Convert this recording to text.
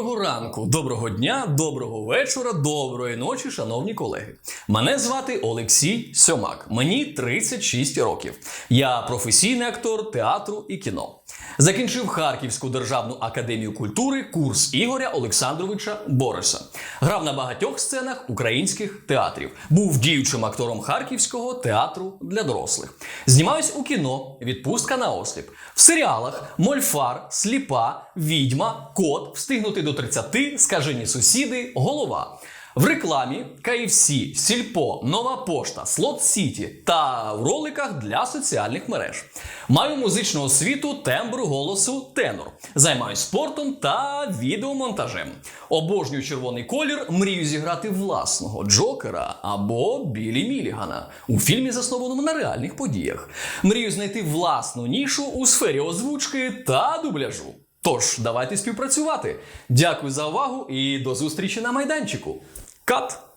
Доброго ранку, доброго дня, доброго вечора, доброї ночі, шановні колеги. Мене звати Олексій Сьомак. Мені 36 років. Я професійний актор театру і кіно. Закінчив Харківську державну академію культури курс Ігоря Олександровича Бориса. Грав на багатьох сценах українських театрів. Був діючим актором Харківського театру для дорослих. Знімаюсь у кіно Відпустка на осліп. В серіалах Мольфар, Сліпа, Відьма, Кот, Встигнути до 30, Скажені сусіди, Голова. В рекламі KFC, Сільпо, Нова Пошта, Слот Сіті та в роликах для соціальних мереж. Маю музичну освіту тембру голосу тенор. Займаюсь спортом та відеомонтажем. Обожнюю червоний колір, мрію зіграти власного Джокера або Білі Мілігана у фільмі, заснованому на реальних подіях. Мрію знайти власну нішу у сфері озвучки та дубляжу. Тож, давайте співпрацювати. Дякую за увагу і до зустрічі на майданчику. Кат!